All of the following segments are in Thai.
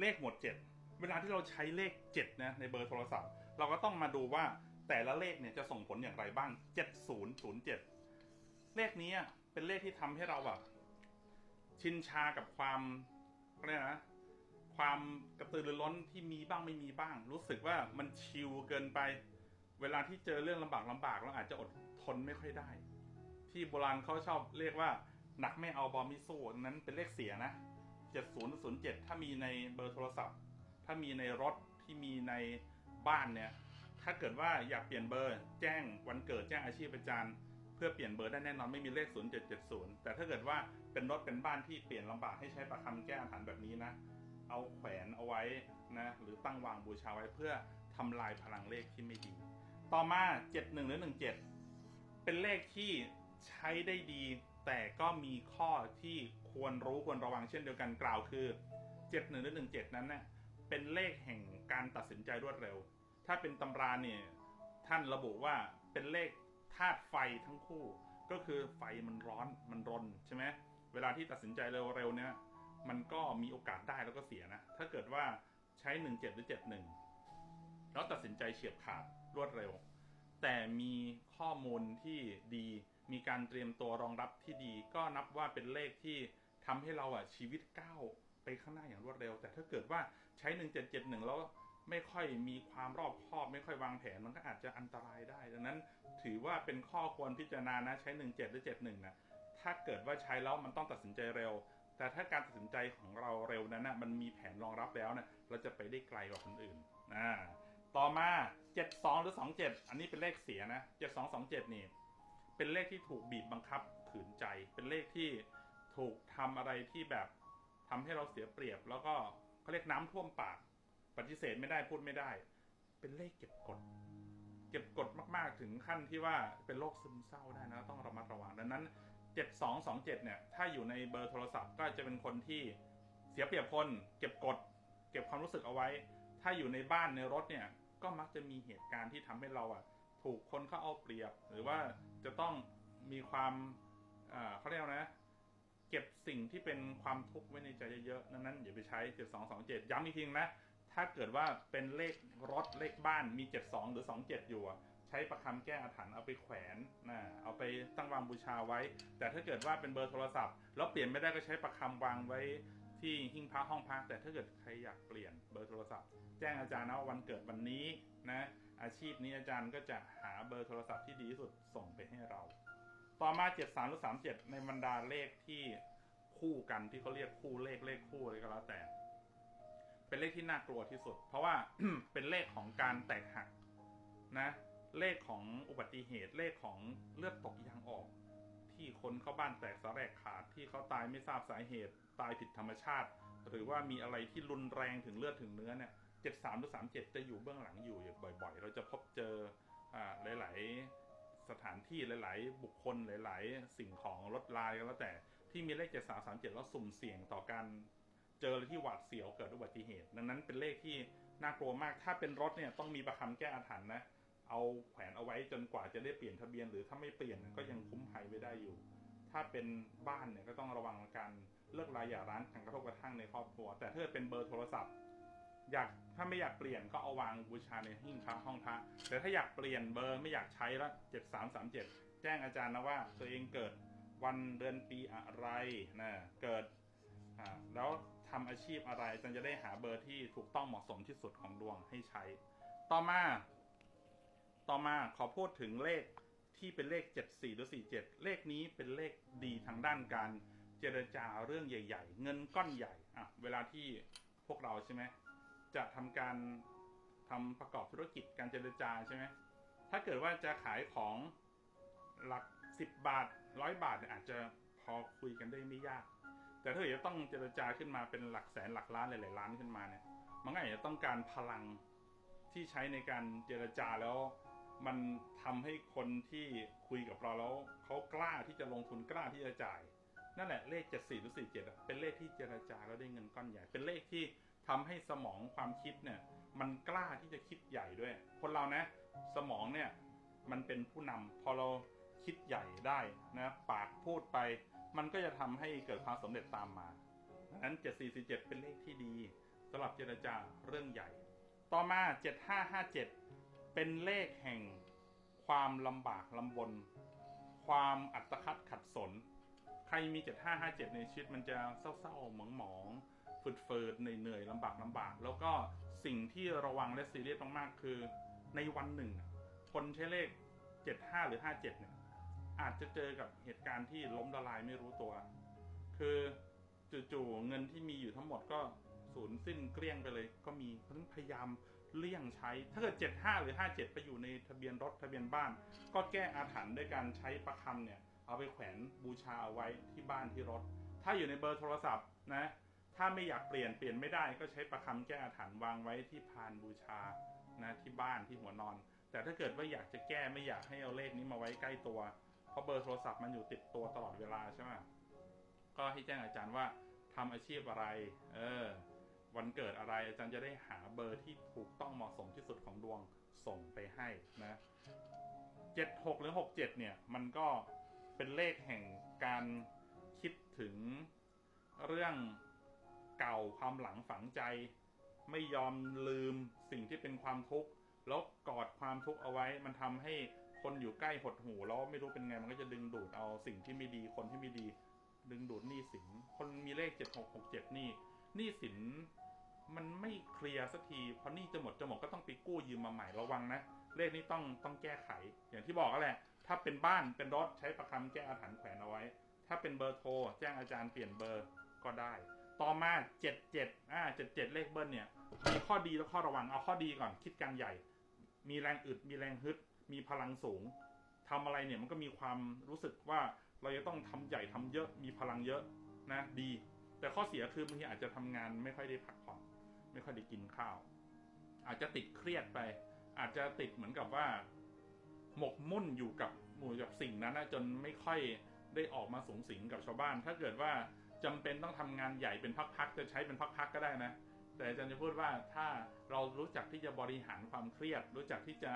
เลขหมวดเจ็ดเวลาที่เราใช้เลขเจ็ดนะในเบอร์โทรศัพท์ เราก็ต้องมาดูว่าแต่ละเลขเนี่ยจะส่งผลอย่างไรบ้างเจ็ดศูนย์ศูนย์เจ็ดเลขนี้เป็นเลขที่ทำให้เราแบบชินชากับความอะไรนะความกระตือรือร้นที่มีบ้างไม่มีบ้าง รู้สึกว่ามันชิลเกินไป เวลาที่เจอเรื่องลำบากลำบากเราอาจจะอดทนไม่ค่อยได้ ที่โบราณเขาชอบเรียกว่าหนักไม่เอาบอมิสูนั้นเป็นเลขเสียนะ 7007 ถ้ามีในเบอร์โทรศัพท์ ถ้ามีในรถที่มีในบ้านเนี่ย ถ้าเกิดว่าอยากเปลี่ยนเบอร์แจ้งวันเกิดแจ้งอาชีพอาจารย์ เพื่อเปลี่ยนเบอร์ได้แน่นอนไม่มีเลข 0770 แต่ถ้าเกิดว่าเป็นรถเป็นบ้านที่เปลี่ยนลำบากให้ใช้ประคำแก้อาถรรพ์แบบนี้นะ เอาแขวนเอาไว้นะหรือตั้งวางบูชาไว้เพื่อทำลายพลังเลขที่ไม่ดี ต่อมา 71หรือ 17 เป็นเลขที่ใช้ได้ดี แต่ก็มีข้อที่ควรรู้ควรระวังเช่นเดียวกันกล่าวคือ 71หรือ17 นั้นเนะ่ยเป็นเลขแห่งการตัดสินใจรวดเร็ว ถ้าเป็นตำราเนี่ยท่านระบุว่าเป็นเลขธาตุไฟทั้งคู่ ก็คือไฟมันร้อนมันรนใช่ไหมเวลาที่ตัดสินใจเร็วๆเนี่ยมันก็มีโอกาสได้แล้วก็เสียนะ ถ้าเกิดว่าใช้ 17 หรือ 71 แล้วตัดสินใจเฉียบขาดรวดเร็ว แต่มีข้อมูลที่ดี มีการเตรียมตัวรองรับที่ดี ก็นับว่าเป็นเลขที่ทำให้เราอะชีวิตก้าวไปข้างหน้าอย่างรวดเร็ว แต่ถ้าเกิดว่าใช้ 1771 แล้วไม่ค่อยมีความรอบคอบ ไม่ค่อยวางแผนมันก็อาจจะอันตรายได้ ดังนั้นถือว่าเป็นข้อควรพิจารณานะใช้ 17 หรือ 71นะถ้าเกิดว่าใช้แล้วมันต้องตัดสินใจเร็ว แต่ถ้าการตัดสินใจของเราเร็วนั้นนะมันมีแผนรองรับแล้วนะเราจะไปได้ไกลกว่าคนอื่นอ่าต่อมา 72 หรือ 27 อันนี้เป็นเลขเสียนะ 7227 นี่ เป็นเลขที่ถูกบีบบังคับขืนใจ เป็นเลขที่ถูกทำอะไรที่แบบทำให้เราเสียเปรียบ แล้วก็เขาเรียกน้ำท่วมปาก ปฏิเสธไม่ได้พูดไม่ได้ เป็นเลขเก็บกด เก็บกดมากๆถึงขั้นที่ว่าเป็นโรคซึมเศร้าได้นะต้องระมัดระวังดังนั้น 7227 เนี่ย ถ้าอยู่ในเบอร์โทรศัพท์ก็จะเป็นคนที่เสียเปรียบคนเก็บกด เก็บความรู้สึกเอาไว้ ถ้าอยู่ในบ้านในรถเนี่ยก็มักจะมีเหตุการณ์ที่ทำให้เราอะถูกคนเขาเอาเปรียบ หรือว่า จะต้องมีความเขาเรียกนะ เก็บสิ่งที่เป็นความทุกข์ไว้ในใจเยอะๆดังนั้นอย่าไปใช้7227 ย้ำอีกทีนะ ถ้าเกิดว่าเป็นเลขรถเลขบ้านมี 72 หรือ 27 อยู่ใช้ประคำแก้อาถรรพ์เอาไปแขวนนะเอาไปตั้งวางบูชาไว้ แต่ถ้าเกิดว่าเป็นเบอร์โทรศัพท์ แล้วเปลี่ยนไม่ได้ก็ใช้ประคำวางไว้ที่หิ้งพระห้องพักแต่ถ้าเกิดใครอยากเปลี่ยนเบอร์โทรศัพท์ แจ้งอาจารย์นะวันเกิดวันนี้นะ อาชีพนี้อาจารย์ก็จะหาเบอร์โทรศัพท์ที่ดีที่สุดส่งไปให้เรา ต่อมา 73 หรือ 37 ในบรรดาเลขที่คู่กันที่เขาเรียกคู่เลขเลขคู่อะไรก็แล้วแต่ เป็นเลขที่น่ากลัวที่สุด เพราะว่าเป็นเลขของการแตกหักนะ เลขของอุบัติเหตุเลขของเลือดตกยางออก ที่คนเข้าบ้านแตกสาแรกขาดที่เขาตายไม่ทราบสาเหตุ ตายผิดธรรมชาติ หรือว่ามีอะไรที่รุนแรงถึงเลือดถึงเนื้อเนี่ย 73 หรือ 37 จะอยู่เบื้องหลังอยู่อย่างบ่อย ๆ เราจะพบเจออ่าหลาย ๆ สถานที่หลาย ๆ บุคคลหลาย ๆ สิ่งของรถลายก็แล้วแต่ที่มีเลข 73 37 แล้วสุ่มเสี่ยงต่อการเจออะไรที่หวาดเสียวเกิดอุบัติเหตุ ดังนั้นเป็นเลขที่น่ากลัวมาก ถ้าเป็นรถเนี่ยต้องมีประคำแก้อาถรรพ์นะ เอาแขวนเอาไว้จนกว่าจะได้เปลี่ยนทะเบียน หรือถ้าไม่เปลี่ยนก็ยังคุ้มภัยไว้ได้อยู่ ถ้าเป็นบ้านเนี่ยก็ต้องระวังการเลิกรายหย่าร้างการกระทบกระทั่งในครอบครัว แต่ถ้าเป็นเบอร์โทรศัพท์ อยากถ้าไม่อยากเปลี่ยนก็เอาวางบูชาในหิ้งพระห้องพระแต่ถ้าอยากเปลี่ยนเบอร์ไม่อยากใช้ละ7337แจ้งอาจารย์นะว่าตัวเองเกิดวันเดือนปีอะไรนะเกิดแล้วทำอาชีพอะไรอาจารย์จะได้หาเบอร์ที่ถูกต้องเหมาะสมที่สุดของดวงให้ใช้ ต่อมา ต่อมาขอพูดถึงเลขที่เป็นเลข 74 หรือ 47 เลขนี้เป็นเลขดีทางด้านการเจรจาเรื่องใหญ่ ๆ เงินก้อนใหญ่อะเวลาที่พวกเราใช่ไหม จะทำการทำประกอบธุรกิจการเจรจาใช่ไหมถ้าเกิดว่าจะขายของหลัก 10 บาทร้อยบาทเนี่ยอาจจะพอคุยกันได้ไม่ยาก แต่ถ้าเกิดจะต้องเจรจาขึ้นมาเป็นหลักแสนหลักล้านหลายๆล้านขึ้นมาเนี่ยมันก็อาจจะต้องการพลังที่ใช้ในการเจรจาแล้ว มันทำให้คนที่คุยกับเราแล้วเขากล้าที่จะลงทุนกล้าที่จะจ่าย นั่นแหละเลข74หรือ47อะเป็นเลขที่เจรจาแล้วได้เงินก้อนใหญ่เป็นเลขที่ ทำให้สมองความคิดเนี่ยมันกล้าที่จะคิดใหญ่ด้วย คนเรานะสมองเนี่ยมันเป็นผู้นำพอเราคิดใหญ่ได้นะปากพูดไป มันก็จะทำให้เกิดความสำเร็จตามมาดังนั้น 7447 เป็นเลขที่ดีสำหรับเจรจาเรื่องใหญ่ ต่อมา 7557 เป็นเลขแห่งความลำบากลำบน ความอัตคัดขัดสน ใครมี 7557 ในชีวิตมันจะเศร้าๆหมองๆ ฝืดๆเหนื่อยๆลำบากลำบาก แล้วก็สิ่งที่ระวังและซีเรียสมากๆคือ ในวันหนึ่ง คนใช้เลข 75 หรือ 57 เนี่ย อาจจะเจอกับเหตุการณ์ที่ล้มละลายไม่รู้ตัว คือจู่ๆเงินที่มีอยู่ทั้งหมดก็สูญสิ้นเกลี้ยงไปเลย ก็มีเพราะฉะนั้นพยายามเลี่ยงใช้ ถ้าเกิด 75 หรือ 57 ไปอยู่ในทะเบียนรถทะเบียนบ้าน ก็แก้อาถรรพ์ด้วยการใช้ประคำเนี่ย เอาไปแขวนบูชาเอาไว้ที่บ้านที่รถ ถ้าอยู่ในเบอร์โทรศัพท์นะ ถ้าไม่อยากเปลี่ยนเปลี่ยนไม่ได้ก็ใช้ประคำแก้อาถรรพ์วางไว้ที่พานบูชานะที่บ้านที่หัวนอน แต่ถ้าเกิดว่าอยากจะแก้ไม่อยากให้เอาเลขนี้มาไว้ใกล้ตัว เพราะเบอร์โทรศัพท์มันอยู่ติดตัวตลอดเวลาใช่ไหมก็ให้แจ้งอาจารย์ว่าทำอาชีพอะไร เออ วันเกิดอะไรอาจารย์จะได้หาเบอร์ที่ถูกต้องเหมาะสมที่สุดของดวงส่งไปให้นะเจ็ดหกหรือหกเจ็ดเนี่ย มันก็เป็นเลขแห่งการคิดถึงเรื่อง เก่าความหลังฝังใจ ไม่ยอมลืมสิ่งที่เป็นความทุกข์แล้วกอดความทุกข์เอาไว้ มันทำให้คนอยู่ใกล้หดหูแล้วไม่รู้เป็นไงมันก็จะดึงดูดเอาสิ่งที่ไม่ดีคนที่ไม่ดี ดึงดูดหนี้สินคนมีเลขเจ็ดหกหกเจ็ดนี่หนี้สินมันไม่เคลียร์สักทีพอหนี้จะหมดจะหมดก็ต้องไปกู้ยืมมาใหม่ระวังนะเลขนี้ต้องต้องแก้ไข อย่างที่บอกก็แหละ ถ้าเป็นบ้านเป็นรถใช้ประคำแก้อาถรรพ์แขวนเอาไว้ ถ้าเป็นเบอร์โทรแจ้งอาจารย์เปลี่ยนเบอร์ก็ได้ ต่อมาเจ็ดเจ็ดอ่าเจ็ดเจ็ดเลขเบิ้ลเนี่ย มีข้อดีและข้อระวัง เอาข้อดีก่อนคิดการใหญ่ มีแรงอึด มีแรงฮึด มีพลังสูงทำอะไรเนี่ยมันก็มีความรู้สึกว่าเราจะต้องทำใหญ่ทำเยอะ มีพลังเยอะนะดี แต่ข้อเสียคือบางทีอาจจะทำงานไม่ค่อยได้พักผ่อน ไม่ค่อยได้กินข้าว อาจจะติดเครียดไป อาจจะติดเหมือนกับว่า หมกมุ่นอยู่กับหมู่กับสิ่งนั้นนะจนไม่ค่อยได้ออกมาสูงสิงกับชาวบ้าน ถ้าเกิดว่า จำเป็นต้องทำงานใหญ่เป็นพักๆจะใช้เป็นพักๆก็ได้นะ แต่อาจารย์จะพูดว่าถ้าเรารู้จักที่จะบริหารความเครียด รู้จักที่จะ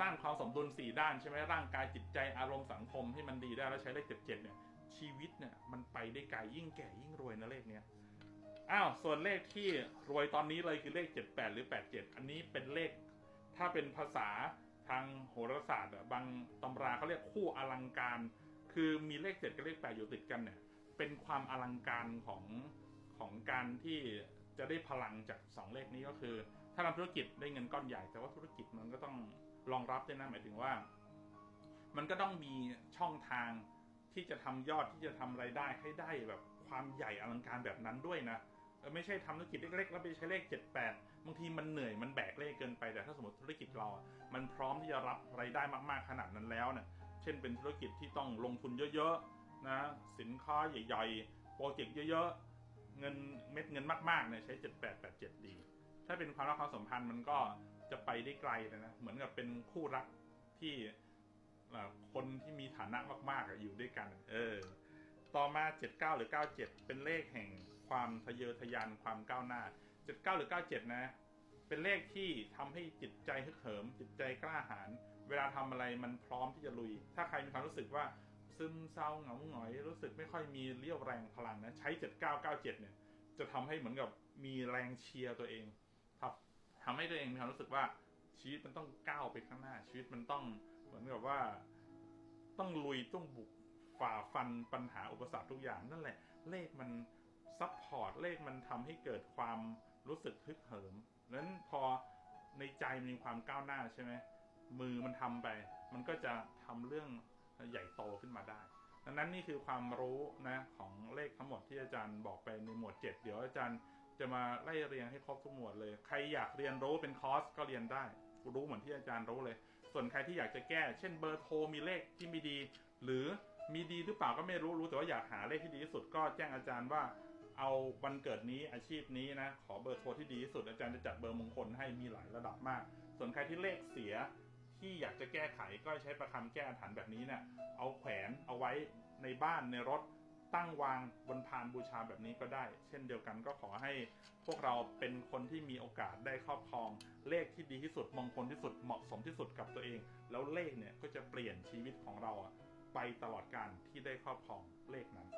สร้างความสมดุลสี่ด้านใช่ไหมร่างกายจิตใจอารมณ์สังคมให้มันดีได้แล้วใช้เลขเจ็ดเจ็ดเนี่ยชีวิตเนี่ยมันไปได้ไกลยิ่งแก่ยิ่งรวยนะเลขเนี้ยอ้าวส่วนเลขที่รวยตอนนี้เลยคือเลข 78 หรือ 87 อันนี้เป็นเลข ถ้าเป็นภาษาทางโหราศาสตร์อะบางตำราเขาเรียกคู่อลังการ คือมีเลข 7 กับเลข 8 อยู่ติดกันเนี่ย เป็นความอลังการของของการที่จะได้พลังจาก 2 เลขนี้ก็คือ ถ้าทำธุรกิจได้เงินก้อนใหญ่ แต่ว่าธุรกิจมันก็ต้องรองรับด้วยนะหมายถึงว่า มันก็ต้องมีช่องทางที่จะทำยอดที่จะทำไรายได้ให้ได้แบบความใหญ่อลังการแบบนั้นด้วยนะไม่ใช่ทำธุรกิจเล็กๆแล้วไปใช้เลข 78 บางทีมันเหนื่อยมันแบกเลขเกินไปแต่ถ้าสมมติธุรกิจเรา มันพร้อมที่จะรับไรายได้มากๆขนาดนั้นแล้วเนี่ยเช่นเป็นธุรกิจที่ต้องลงทุนเยอะๆ นะสินค้าใหญ่ๆ โปรเจกต์เยอะๆ เงินเม็ดเงินมากๆเนี่ยใช้ 7887 ดี ถ้าเป็นความรักความสัมพันธ์มันก็จะไปได้ไกลนะ เหมือนกับเป็นคู่รักที่คนที่มีฐานะมากๆอยู่ด้วยกัน เออ ต่อมา 79 หรือ 97 เป็นเลขแห่งความทะเยอทะยานความก้าวหน้า 79 หรือ 97 นะ เป็นเลขที่ทำให้จิตใจฮึกเหิม จิตใจกล้าหาญ เวลาทำอะไรมันพร้อมที่จะลุย ถ้าใครมีความรู้สึกว่า ซึมเศร้าเหงาหงอย รู้สึกไม่ค่อยมีเรี่ยวแรงพลังนะ ใช้ 7997 เนี่ย จะทำให้เหมือนกับมีแรงเชียร์ตัวเองครับทำให้ตัวเองมีความรู้สึกว่าชีวิตมันต้องก้าวไปข้างหน้า ชีวิตมันต้องเหมือนกับว่า ต้องลุยต้องบุกฝ่าฟันปัญหาอุปสรรคทุกอย่างนั่นแหละ เลขมันซัพพอร์ตเลขมันทำให้เกิดความรู้สึกฮึกเหิมนั้นพอในใจมีความก้าวหน้าใช่ไหมมือมันทำไป มันก็จะทำเรื่อง ใหญ่โตขึ้นมาได้ ดังนั้นนี่คือความรู้นะของเลขทั้งหมดที่อาจารย์บอกไปในหมวด 7 เดี๋ยวอาจารย์จะมาไล่เรียงให้ครบทุกหมวดเลย ใครอยากเรียนรู้เป็นคอร์สก็เรียนได้ รู้เหมือนที่อาจารย์รู้เลย ส่วนใครที่อยากจะแก้ เช่นเบอร์โทรมีเลขที่ไม่ดี หรือมีดีหรือเปล่าก็ไม่รู้รู้แต่ว่าอยากหาเลขที่ดีที่สุดก็แจ้งอาจารย์ว่าเอาวันเกิดนี้อาชีพนี้นะขอเบอร์โทรที่ดีที่สุดอาจารย์จะจัดเบอร์มงคลให้มีหลายระดับมาก ส่วนใครที่เลขเสีย ที่อยากจะแก้ไขก็ใช้ประคำแก้อาถรรพ์แบบนี้เนี่ยเอาแขวนเอาไว้ในบ้านในรถตั้งวางบนพานบูชาแบบนี้ก็ได้ เช่นเดียวกันก็ขอให้พวกเราเป็นคนที่มีโอกาสได้ครอบครอง เลขที่ดีที่สุดมงคลที่สุดเหมาะสมที่สุดกับตัวเอง แล้วเลขเนี่ยก็จะเปลี่ยนชีวิตของเราไปตลอดการที่ได้ครอบครองเลขนั้น